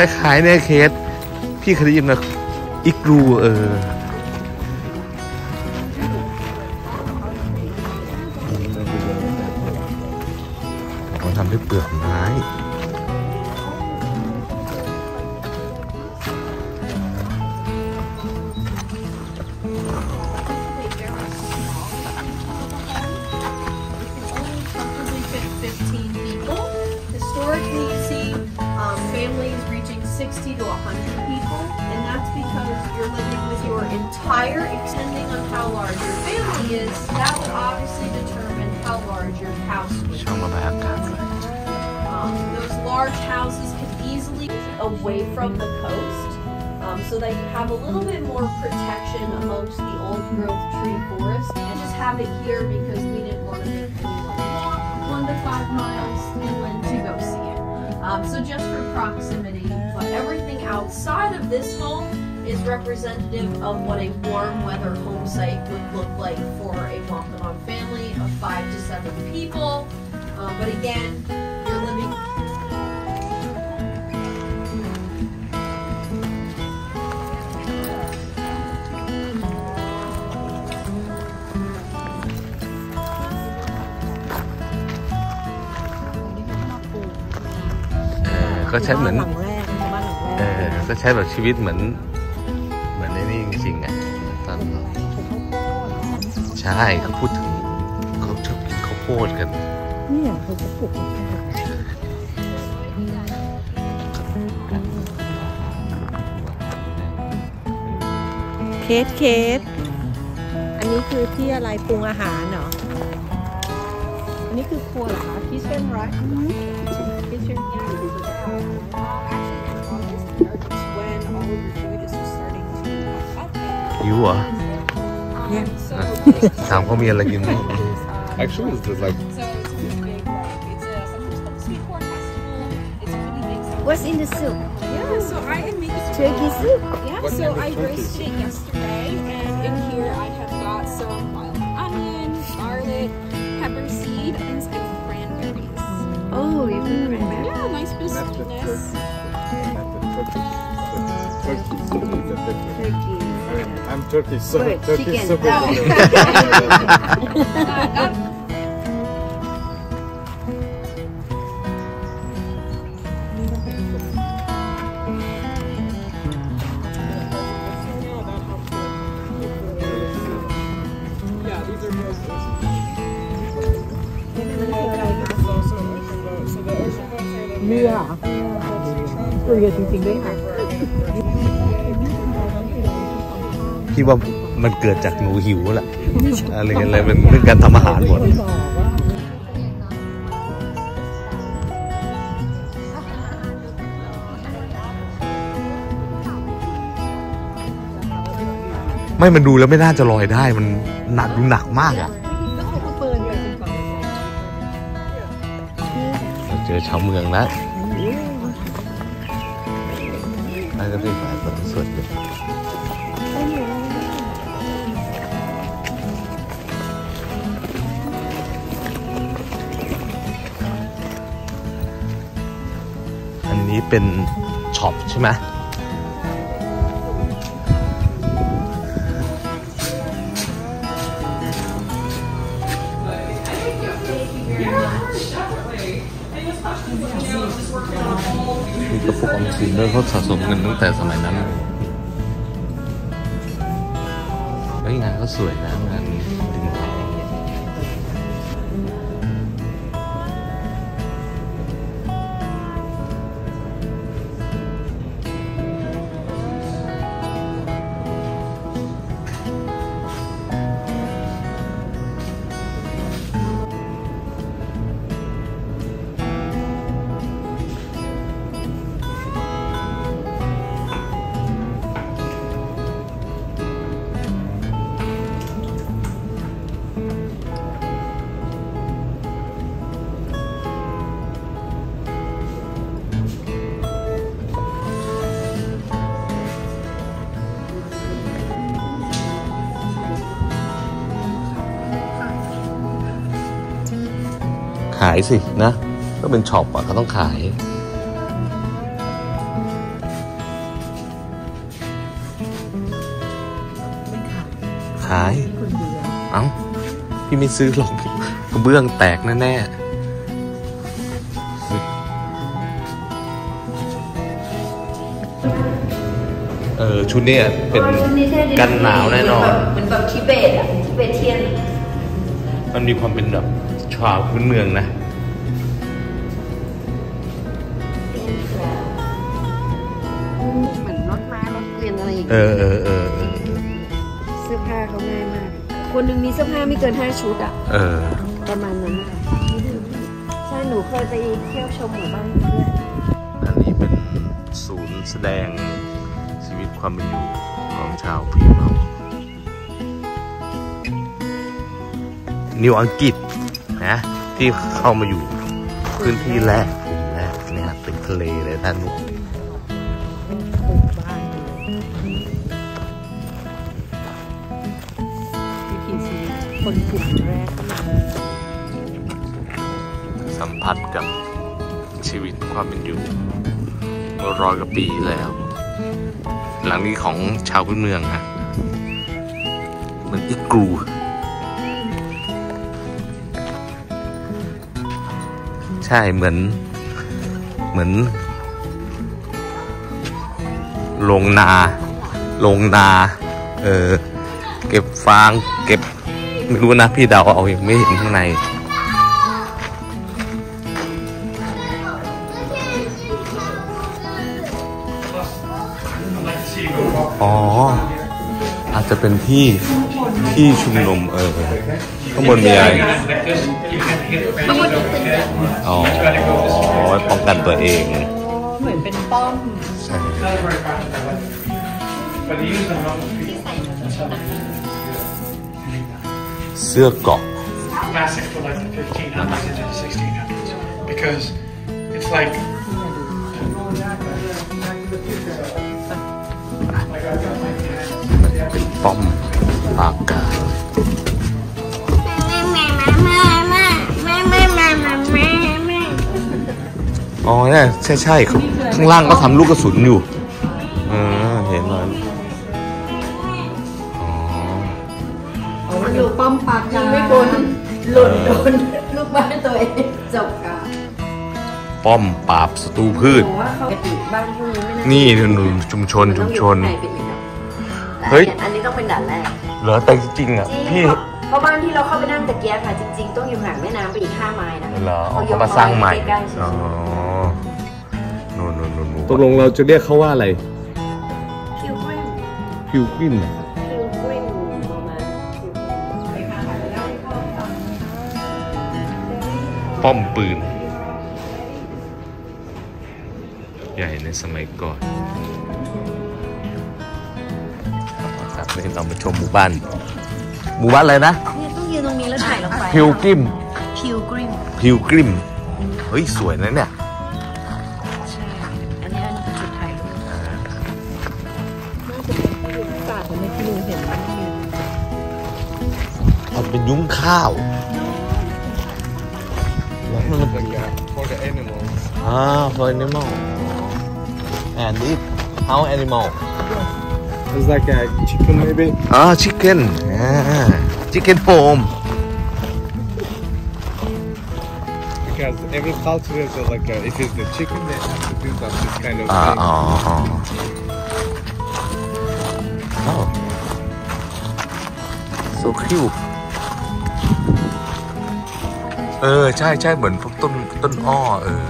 คล้ายๆในเคสพี่เคยได้ยินนะอีกรูเออ 60 to 100 people, and that's because you're living with your entire, depending on how large your family is, that would obviously determine how large your house would be. Um, those large houses can easily away from the coast, um, so that you have a little bit more protection amongst the old growth tree forest, and just have it here because we didn't want to make anyone one to five miles inland to go see it. Um, so just for proximity everything outside of this home is representative of what a warm weather home site would look like for a Wampanoag family of five to seven people. Uh, but again, you're living có mình เหมือนหลังแรกบ้านหลังเอแรกอก็ใช้แบบชีวิตเหมือน เหมือนในนี่จริงๆอะตอนใช่เขาพูดถึงเขาชอบกินข้าวโพดกันเนี่ยเขาจะปลูกเคสเคสอันนี้คือที่อะไรปรุงอาหารเหรอ อันนี้คือครัวเหรอคะ kitchen right kitchen when หิวเหรอ เนี่ย So ถามเขามีอะไรกินไหม um, Actually it's just like so it's a big like it's a sometimes called the sweet corn festival. It's a really big celebration. What's in the soup? Yeah, so I had made this Turkey soup? Yeah, What so kind of I turkey roasted it yesterday, and in here I have got some wild onion, garlic, pepper seed, and some cranberries. Oh, you put cranberry. Yeah, nice bit of sweetness. Turkey. I'm Turkish, so Wait, So chicken. super. No. Nu ja, er zit een ding. พี่ว่ามันเกิดจากหนูหิวแหละอะไรกันเลยเป็นเรื่องการทำอาหารหมดไม่มันดูแล้วไม่น่าจะลอยได้ มันหนักดูหนักมากอะเจอชาวเมืองแล้วน่าจะเป็นฝ่ายคนส่วนเลย เป็นช็อปใช่ไหมมีกระปุกออมสินด้วยเขาสะสมเงินตั้งแต่สมัยนั้นเฮ้ยงานก็สวยนะายสินะก็เป็นช็อปอะเขาต้องขายไม่ขายขายคนเดียวเอ้า พี่ไม่ซื้อหรอกกระเบื้องแตกแน่ๆเออชุดเนี้ยเป็นกันหนาวแน่นอนเหมือนแบบทิเบตอะทิเบตเทียน มันมีความเป็นแบบชาวพื้นเมืองนะ เกวียนอะไรอย่างเอเงี้ยอเออเออเออเสื้อผ้าเขาง่ายมาก คนหนึ่งมีเสื้อผ้าไม่เกินห้าชุดอะเออ ประมาณนั้นอะใช่หนูเคยไปเที่ยวชมหมู่บ้านนี้ด้วยอันนี้เป็นศูนย์แสดงชีวิตความเป็นอยู่ของชาวพีเมานิวอังกฤษนะ ที่เข้ามาอยู่พื้นที่แรกกลุ่มแรกเนี่ยเป็นทะเลเลยด้านนู้นเคนกลุ่มแรกก็มาสัมผัสกับชีวิตความเป็นอยู่ร้อยกว่าปีแล้ว หลังนี้ของชาวพื้นเมืองอะมือนอีกรูใช่เหมือน เหมือนลงนา ลงนา เออ เก็บฟาง เก็บ ไม่รู้นะพี่เดาเอายังไม่เห็นข้างใน อ๋อ อาจจะเป็นที่ที่ชุมนุมเออข้างบนมีอะไรอ๋อไว้ป้องกันตัวเองเหมือนเป็นป้อมใช่ เสื้อเกราะ classic for like the 1500s into the 1600s because it's like เป็นป้อมปราการอ๋อเนี่ยใช่ใช่ข้างข้างล่างก็ทำลูกกระสุนอยู่ ป้อมปราบศัตรูพืชผมว่าเขาปกติบ้านพวกนี้ไม่น่านี่หนุนชุมชนชุมชนต้องอยู่ข้างในไปอีกเนอะแต่เฮ้ย อันนี้ต้องเป็นด่านแรก เหรอแต่จริงๆอะจริงพี่เพราะเพราะบ้านที่เราเข้าไปนั่งตะเกียบค่ะจริง ๆ ต้องอยู่ห่างแม่น้ำไปอีก5ไมล์นะเหรอเขาเขามาสร้างใหม่ใกล้ๆเฉยอ๋อนู่นนู่นนู่นนู่นตกลงเราจะเรียกเขาว่าอะไรๆคิวกริมพิวกินคิวกริมประมาณคิวกริมป้อมปืน ใหญ่ในสมัยก่อนครับนี่เรามาชมหมู่บ้าน หมู่บ้านอะไรนะเนี่ยต้องยืนตรงนี้แล้วถ่ายลงไปพิวกริมพิวกริมพิวกริมเฮ้ย สวยนะเนี่ย how animal it's like a chicken maybe อ่า chicken อ่า chicken home because every culture is like a, if it's the chicken they have to do that this kind of อ่า thing อ๋ออ๋ออ๋อ so cute เออ ใช่ใช่เหมือนพวกต้นต้นอ้อ เออ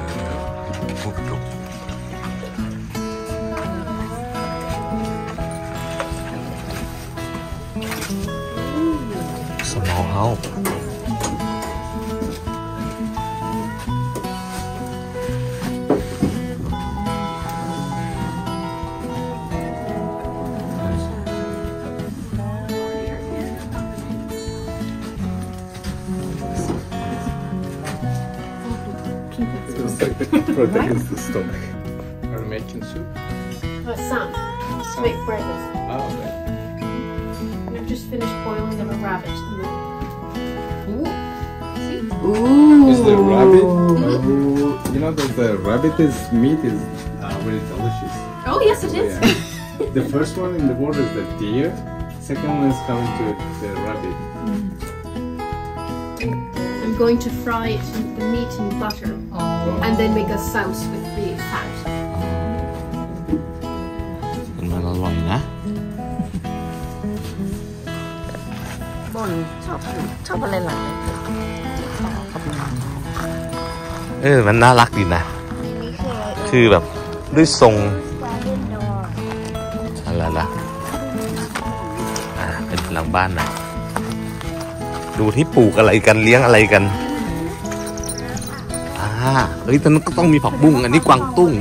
it's like the protects stomach are you making soup Uh, some. To make breakfast. oh okay. We've just finished boiling of a rabbit. And then... Ooh. See? Is the rabbit? Ooh. You know that the rabbit is meat is uh, very delicious. Oh, yes, it is. Yeah. the first one in the world is the deer. Second one is coming to the rabbit. I'm going to fry it, the meat in butter, and then make a sauce with the fat. มันอร่อยนะบนชอบชอบอะไรหลังเออ มันน่ารักดีนะนี่คืออะไรเอ่ยคือแบบด้วยทรง Garden door อะไรล่ะ อ่า เป็นหลังบ้านนะ ดูที่ปลูกอะไรกันเลี้ยงอะไรกัน อ่าเฮ้ยตอนนั้นก็ต้องมีผักบุ้งอันนี้กวางตุ้ง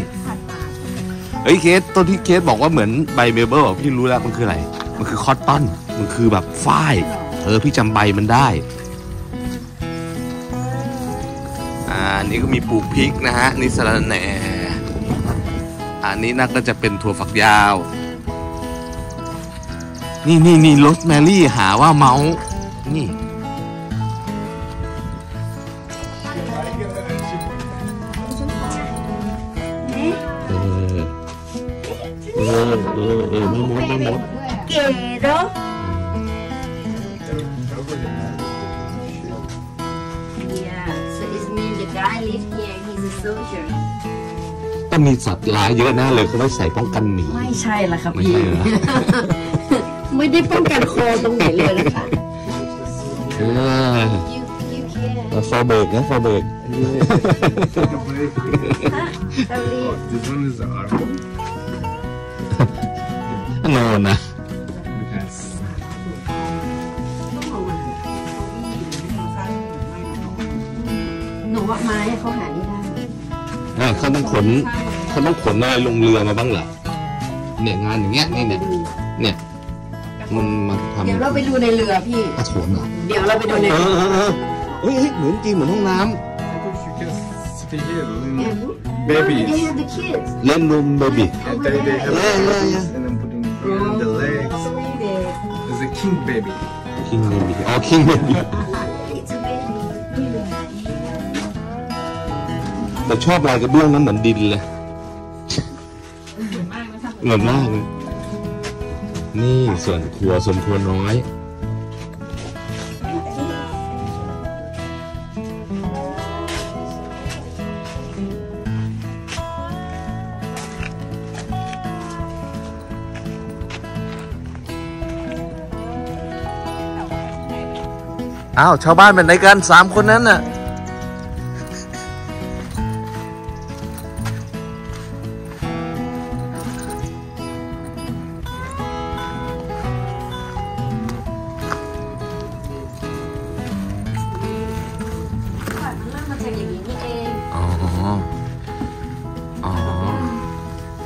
เฮ้ยเคสต้นที่เคสบอกว่าเหมือนใบเมเบิลอะพี่รู้แล้วมันคืออะไร มันคือคอตตอน มันคือแบบฝ้าย เออพี่จำใบมันได้ อ่าอันนี้ก็มีปลูกพริกนะฮะ นี่สะระแหน่ อันนี้น่าก็จะเป็นถั่วฝักยาว นี่นี่นี่โรสแมรี่หาว่าเมาส์นี่ เออเออไม่มดไม่มดเก๋เนาะ Yeah so it means the guy live here he's a soldier ต้องมีสัตว์ร้ายเยอะแน่เลยเขาไว้ใส่ป้องกันหมีไม่ใช่ละครับไม่พี่ใช่เหรอไม่ได้ป้องกันคอตรงไหนเลยนะคะเออ you you can ฟอเบิร์กนะฟอเบิร์ก นะ Because หนูว่าไม้เขาหานี่ได้อ่าเขาต้องขนเขาต้องขนอะไรลงเรือมาบ้างเหรอเนี่ยงานอย่างเงี้ยนี่เนี่ยเนี่ยมันมาทำเดี๋ยวเราไปดูในเรือพี่กระโถนเหรอเดี๋ยวเราไปดูในเอเรืออเออเออเฮ้ยเฮ้ยเหมือนจริงเหมือนห้องน้ I think you can stay here. And Lynn. they Babies. have the kids ำเล่นรูมเบบี้ And they, they have Yeah, yeah, arms yeah. and then putting in the legs. It's a king baby. คิงเบบี้อ๋อคิงเบบี้ it's a baby แต่ชอบลายกระเบื้องนั้นเหมือนดินเลยเหมือนมากเลยนี่ส่วนครัวส่วนครัวน้อย อ้าวชาวบ้านเป็นไหนกันสามคนนั้นน่ะมันเริ่มมาจากอย่างนี้นี่เองอ๋ออ๋อ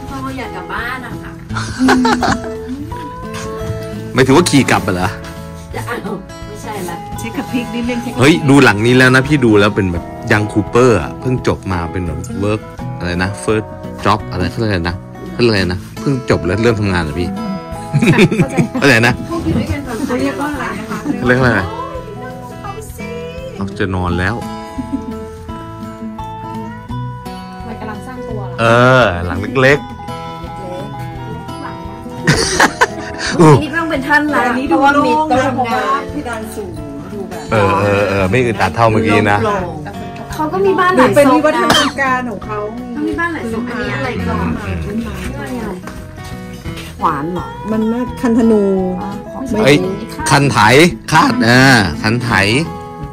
พ่ออยากกลับบ้านอะค่ะ ไม่ถือว่าขี่กลับไปเหรอ เช็คกับพริกนิดนึงเฮ้ยดูหลังนี้แล้วนะพี่ดูแล้วเป็นแบบยังคูเปอร์อะเพิ่งจบมาเป็นแบบเวิร์กอะไรนะเฟิร์สจ็อบอะไรเขาเรียกอะไรนะเขาเรียกอะไรนะเพิ่งจบแล้วเริ่มทำงานเหรอพี่เข้าใจนะพวกอยู่ด้วยกันก่อนเขาเรียกว่าอะไรนะคะเขาเรียกว่าอะไรเอาจะนอนแล้ว มันกำลังสร้างตัวเหรอเออ หลังเล็กๆอู้นี่ต้องเป็นท่านแต่ละอันนี้เพดูราะว่าโล่มีงโต๊ะนะเพราะทำงาว่านเพดานสูงดูแบบ เออเออเออไม่อึดอัดเท่าเมื่อกี้นะโล่งๆเขาก็มีบ้านหดูลายเป็นทรงวิวัฒนะนาการของเขาเขามีบ้านหลายทรงอันนี้อะไรก่อนขวานเหรอมันน่าคันธนูเฮ้ยคันไถคาดอ่าคันไถ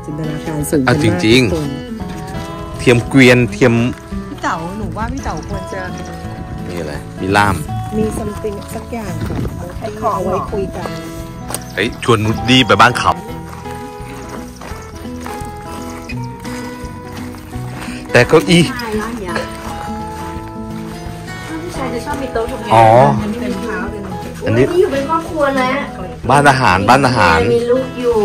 จินตนาการสูงเอาจริงๆๆเทียมเกวียนเทียมพี่เต๋าหนูว่าพี่เต๋าควรจะมีอะไรมีล่ามมีซัมติงสักอย่างค่ะให้ขอเอาไว้คุยกันเฮ้ยชวนนุดดีไปบ้านขับ แต่เก้าอี้ใช่แล้วเนี่ยผู้ชายจะชอบมีโต๊ะทำงานอ๋อ เป็นเท้าเป็นอันนี้โยอยู่เป็นครอบครัวแล้วบ้านอาหารบ้านอาหารมีลูกอยู่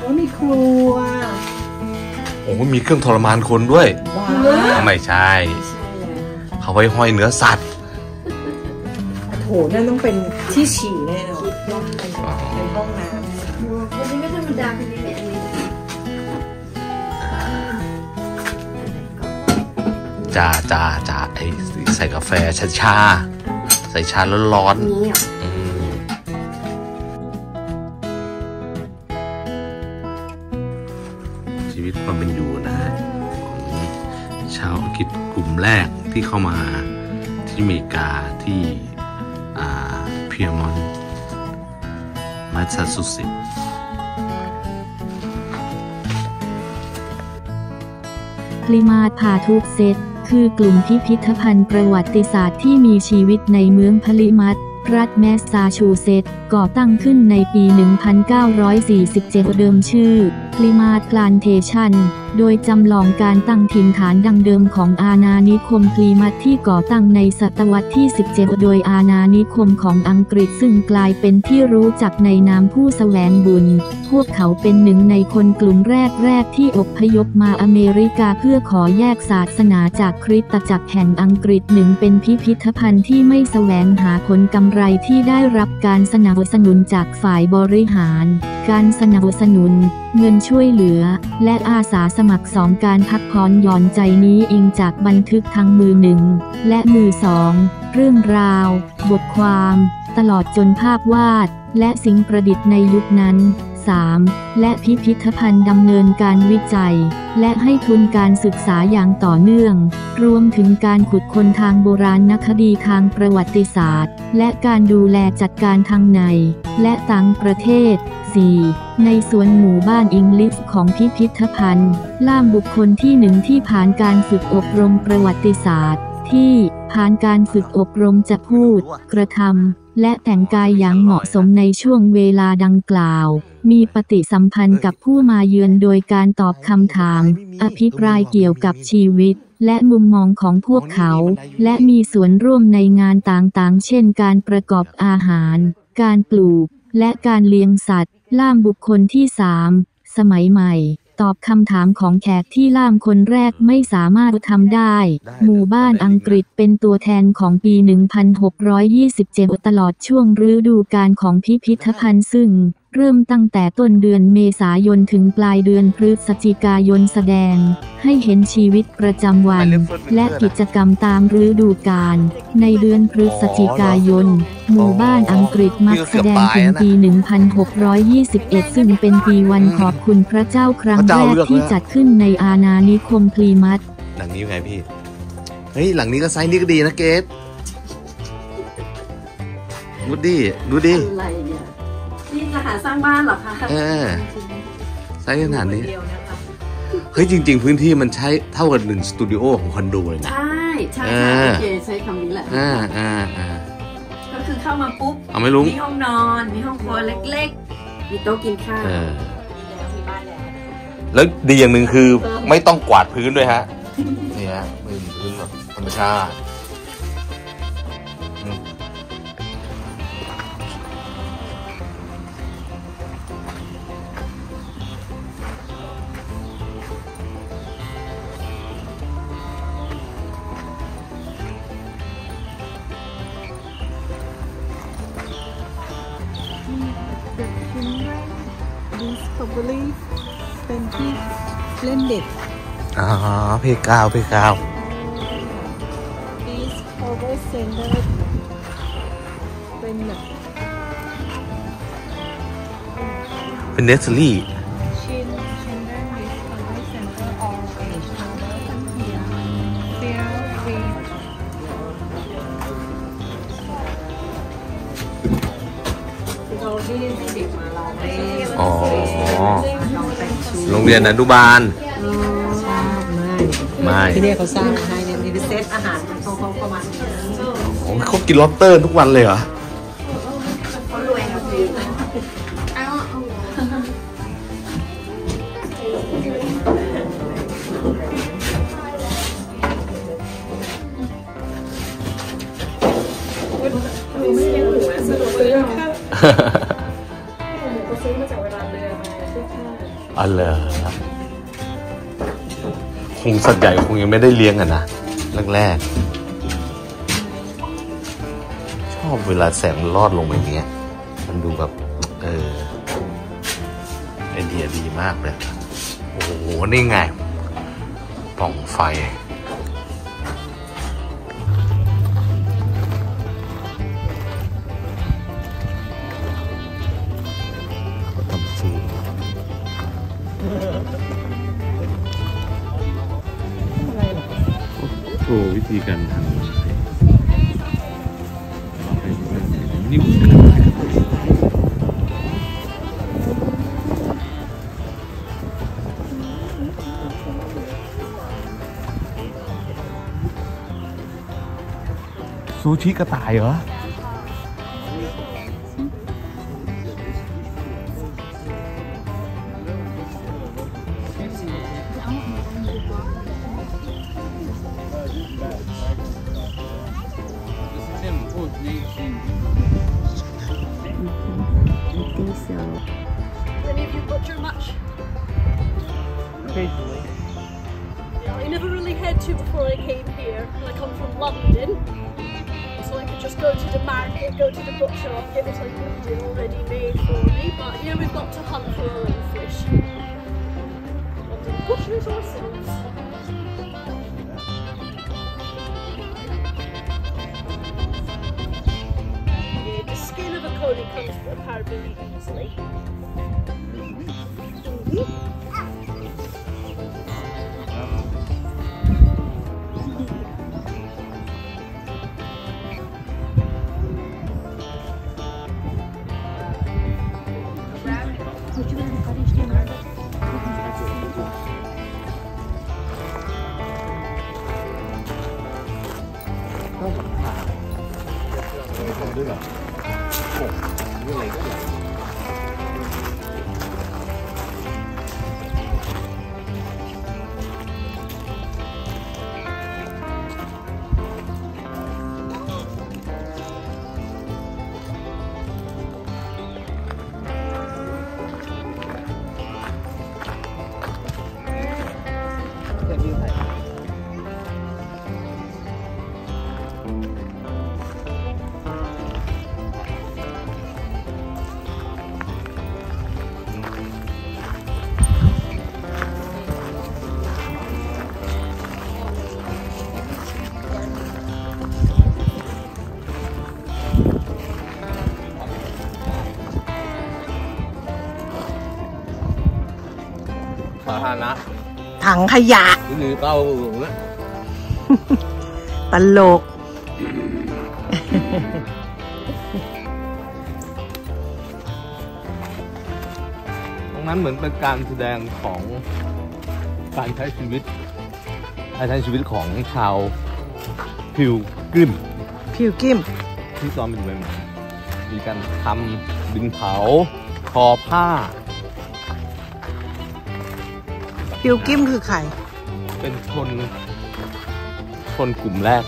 โอ้มีครัวโอ้โหมีเครื่องทรมานคนด้วยว้าวไม่ใช่ใช่เลยเขาไว้ห้อยเนื้อสัตว์โถนั่นต้องเป็นที่ฉี่แน่นอนอ๋อเป็นห้องน้อันนี้ไม่ธรรมดาเป็นนี้อันนี้ จ่าจ่าจ่าไอใส่กาแฟชาชาๆใส่ชาร้อนนี้เหรอๆอืมชีวิตความเป็นอยู่นะฮะของชาวอังกฤษกลุ่มแรกที่เข้ามาที่อเมริกาที่อ่าเพียมอนมาซาชูเซตส์คลิมาพาทุกเซต คือกลุ่มพิพิธภัณฑ์ประวัติศาสตร์ที่มีชีวิตในเมืองพลิมัตรัฐแมสซาชูเซตส์ก่อตั้งขึ้นในปี 1947 เดิมชื่อคลิมาพลานเทชัน โดยจำลองการตั้งถิ่นฐานดังเดิมของอาณานิคมคลีมัตที่ก่อตั้งในศตวรรษที่ 17 โดยอาณานิคมของอังกฤษซึ่งกลายเป็นที่รู้จักในนามผู้แสวงบุญ พวกเขาเป็นหนึ่งในคนกลุ่มแรก ๆ ที่อพยพมาอเมริกาเพื่อขอแยกศาสนาจากคริสตจักรแห่งอังกฤษหนึ่งเป็นพิพิธภัณฑ์ที่ไม่แสวงหาผลกำไรที่ได้รับการสนับสนุนจากฝ่ายบริหารการสนับสนุน เงินช่วยเหลือ และอาสาสมัครสองการพักผ่อนหย่อนใจนี้เองจากบันทึกทางมือหนึ่งและมือสองเรื่องราว บทความ ตลอดจนภาพวาด และสิ่งประดิษฐ์ในยุคนั้น 3. และพิพิธภัณฑ์ดำเนินการวิจัย และให้ทุนการศึกษาอย่างต่อเนื่อง รวมถึงการขุดค้นทางโบราณนคดีทางประวัติศาสตร์ และการดูแลจัดการทางใน และต่างประเทศ 4. ในสวนหมู่บ้านอิงลิสของพิพิธภัณฑ์ ล่ามบุคคลที่หนึ่งที่ผ่านการฝึกอบรมประวัติศาสตร์ ที่ผ่านการฝึกอบรมจะพูด กระทำและแต่งกายอย่างเหมาะสมในช่วงเวลาดังกล่าว มีปฏิสัมพันธ์กับผู้มาเยือนโดยการตอบคำถาม อภิปรายเกี่ยวกับชีวิตและมุมมองของพวกเขา และมีส่วนร่วมในงานต่างๆ เช่น การประกอบอาหาร การปลูก และการเลี้ยงสัตว์ ล่ามบุคคลที่3สมัยใหม่ ตอบคำถามของแขกที่ล่ามคนแรกไม่สามารถทำได้ หมู่บ้านอังกฤษเป็นตัวแทนของปี 1627 ตลอดช่วงฤดูกาลของพิพิธภัณฑ์ซึ่ง เริ่มตั้งแต่ต้นเดือนเมษายนถึงปลายเดือนพฤศจิกายนแสดง ให้เห็นชีวิตประจำวัน และกิจกรรมตามฤดูกาลในเดือนพฤศจิกายน หมู่บ้านอังกฤษมักแสดงถึงปี 1621 ซึ่งเป็นปีวันขอบคุณพระเจ้าครั้งแรกที่จัดขึ้นในอาณานิคมพลีมัตหลังนี้ยังไงพี่ เฮ้ย หลังนี้ก็ไซส์นี้ก็ดีนะเกสดูดิดูดิอะไรเนี่ยนี่จะหาสร้างบ้านเหรอคะเออไซส์ขนาดนี้ เดียวนะคะเฮ้ยจริง ๆ พื้นที่มันใช้เท่ากับหนึ่งสตูดิโอของคอนโดเลยนะ ใช่ใช่เอใช่อโอเคใช้คำนี้แหละ อ่าอ่าอ่าก็คือเข้ามาปุ๊บ เอาไหม่ลุงมีห้องนอน มีห้องครัวเล็กๆ มีโต๊ะกินข้าวเออแล้วดีอย่างหนึ่งคือไม่ต้องกวาดพื้นด้วยฮะ นี่ฮะพื้นพื้นแบบธรรมชาติ เพกาวเพกาว This cover center เป็นแบบเป็นเนสซอรี่ Chin Children Discovery Center or Age Cover here Feel free เราที่ให้เด็กมาลองเล่นอ๋อลองแต่งชุดโรงเรียนอนุบาลใช่ไม่ ไม่ ที่เนี่ยเขาสร้างมาให้เนี่ยมีเซตอาหารเขาเขาประมาณนี้โอ้เขากินล็อบสเตอร์ทุกวันเลยเหรออ๋อ คงสัตว์ใหญ่คงยังไม่ได้เลี้ยงอะนะแรกๆชอบเวลาแสงมันลอดลงแบบนี้มันดูแบบ เออไอเดียดีมากเลย โอ้โห นี่ไงป่องไฟ ว์วิธีการทำนิ้วซูชิกระต่ายเหรอ slowly comes apart really easily. Mm -hmm. ธารณะถังขยะหรือเต้าหลงนะตลก ตรงนั้นเหมือนเป็นการแสดงของการใช้ชีวิตการใช้ชีวิตของชาวพิวกึมผิวกิ้มที่ตอนเป็นใหม่ๆมีการทำดินเผาทอผ้า ผิวกิ้มคือใคร เป็นชนชนกลุ่มแรก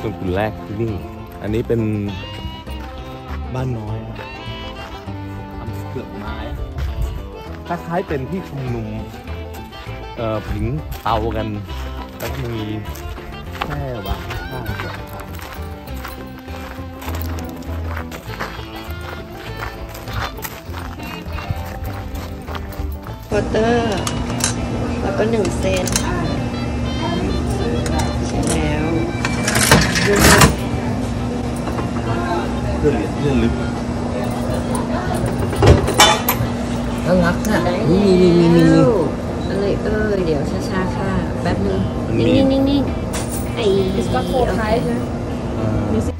ชนกลุ่มแรกที่นี่ อันนี้เป็นบ้านน้อยทำเปลือกไม้คล้ายๆเป็นที่ชุมนุม เอ่อผิงเตากัน แล้วก็มี ควอเตอร์ แล้วก็หนึ่งเซนใช่แล้วเลื่อนเหรียญเลื่อนลึกน่ารักอะได้นี่นี่นี่นี่แล้นี่วอะไรเอ้ยเดี๋ยวช้าๆค่ะ แป๊บนึงมันมีนิ่งๆนิ่งๆไอ้ It's got four ties. อ่า